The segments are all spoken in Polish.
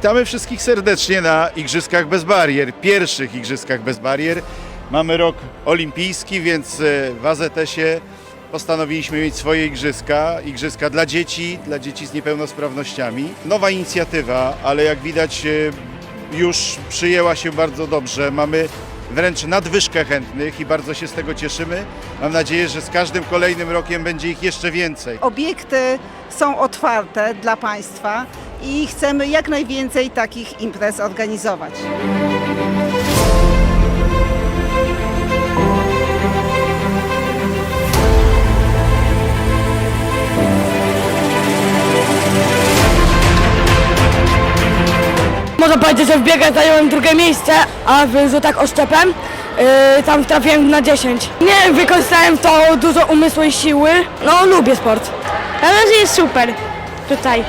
Witamy wszystkich serdecznie na Igrzyskach Bez Barier, pierwszych Igrzyskach Bez Barier. Mamy rok olimpijski, więc e, w AZS-ie postanowiliśmy mieć swoje igrzyska. Igrzyska dla dzieci, dla dzieci z niepełnosprawnościami. Nowa inicjatywa, ale jak widać e, już przyjęła się bardzo dobrze. Mamy wręcz nadwyżkę chętnych i bardzo się z tego cieszymy. Mam nadzieję, że z każdym kolejnym rokiem będzie ich jeszcze więcej. Obiekty są otwarte dla Państwa i chcemy jak najwięcej takich imprez organizować. Można powiedzieć, że w biegach zająłem drugie miejsce, a w rzutach oszczepem yy, tam trafiłem na 10. Nie wykorzystałem w to dużo umysłu i siły. No lubię sport. Na razie jest super tutaj.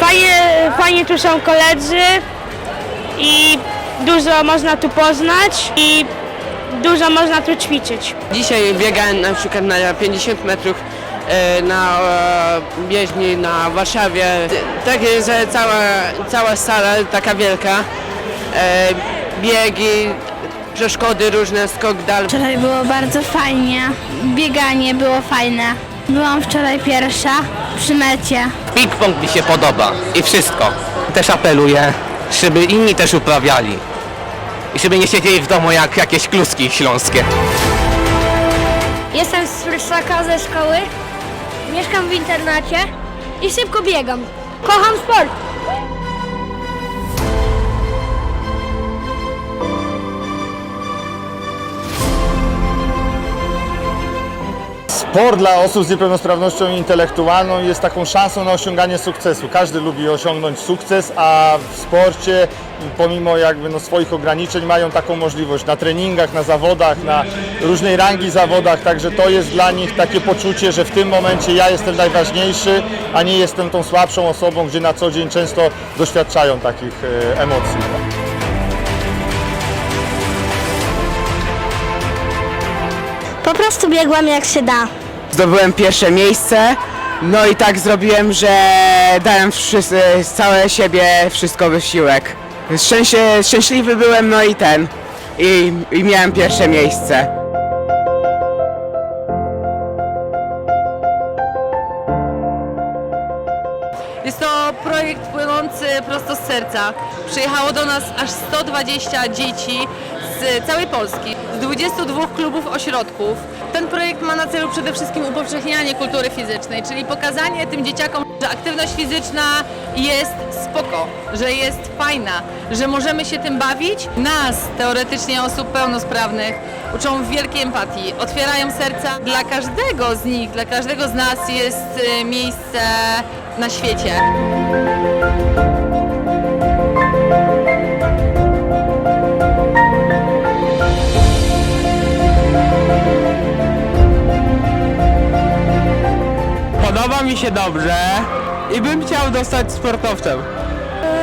Fajnie, fajnie tu są koledzy i dużo można tu poznać i dużo można tu ćwiczyć. Dzisiaj biegałem na przykład na 50 metrów e, na e, bieżni na Warszawie. Takie, że cała, cała sala taka wielka. E, Biegi, przeszkody różne, skok dal. Wczoraj było bardzo fajnie. Bieganie było fajne. Byłam wczoraj pierwsza przy mecie. Ping-pong mi się podoba i wszystko. Też apeluję, żeby inni też uprawiali. I żeby nie siedzieli w domu jak jakieś kluski śląskie. Jestem z Frysaka ze szkoły. Mieszkam w internacie i szybko biegam. Kocham sport. Sport dla osób z niepełnosprawnością intelektualną jest taką szansą na osiąganie sukcesu. Każdy lubi osiągnąć sukces, a w sporcie pomimo jakby no swoich ograniczeń mają taką możliwość na treningach, na zawodach, na różnej rangi zawodach, także to jest dla nich takie poczucie, że w tym momencie ja jestem najważniejszy, a nie jestem tą słabszą osobą, gdzie na co dzień często doświadczają takich e, emocji. Po prostu biegłam jak się da. Zdobyłem pierwsze miejsce. No i tak zrobiłem, że dałem wszyscy, całe siebie, wszystko wysiłek. Szczęście, szczęśliwy byłem, no i ten. I, I miałem pierwsze miejsce. Prosto z serca. Przyjechało do nas aż 120 dzieci z całej Polski, z 22 klubów ośrodków. Ten projekt ma na celu przede wszystkim upowszechnianie kultury fizycznej, czyli pokazanie tym dzieciakom, że aktywność fizyczna jest spoko, że jest fajna, że możemy się tym bawić. Nas, teoretycznie osób pełnosprawnych, uczą wielkiej empatii, otwierają serca. Dla każdego z nich, dla każdego z nas jest y, miejsce na świecie. Mi się dobrze i bym chciał dostać sportowcem.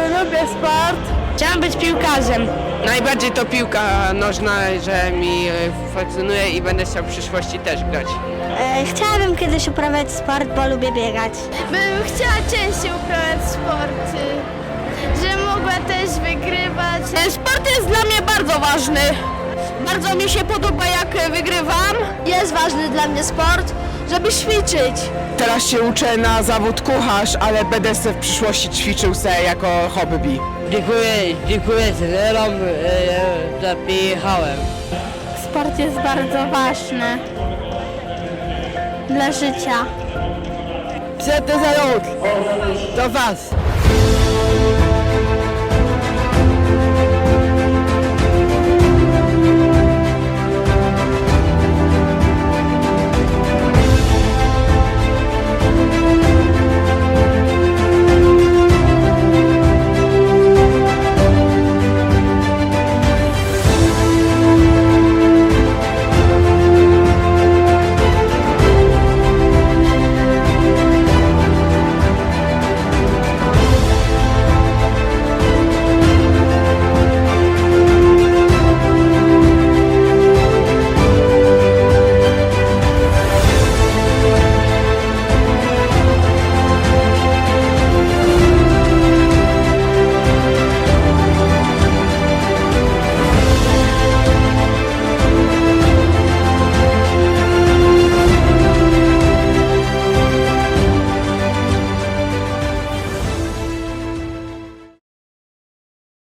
Lubię sport. Chciałam być piłkarzem. Najbardziej to piłka nożna, że mi e, fascynuje i będę chciał w przyszłości też grać. E, chciałabym kiedyś uprawiać sport, bo lubię biegać. Bym chciała częściej uprawiać sport, że mogła też wygrywać. Sport jest dla mnie bardzo ważny. Bardzo mi się podoba jak wygrywam. Jest ważny dla mnie sport, żeby ćwiczyć. Teraz się uczę na zawód kucharz, ale będę se w przyszłości ćwiczył se jako hobby. Dziękuję, dziękuję trenerom, e, że przyjechałem. Sport jest bardzo ważny dla życia. Przed za Do was!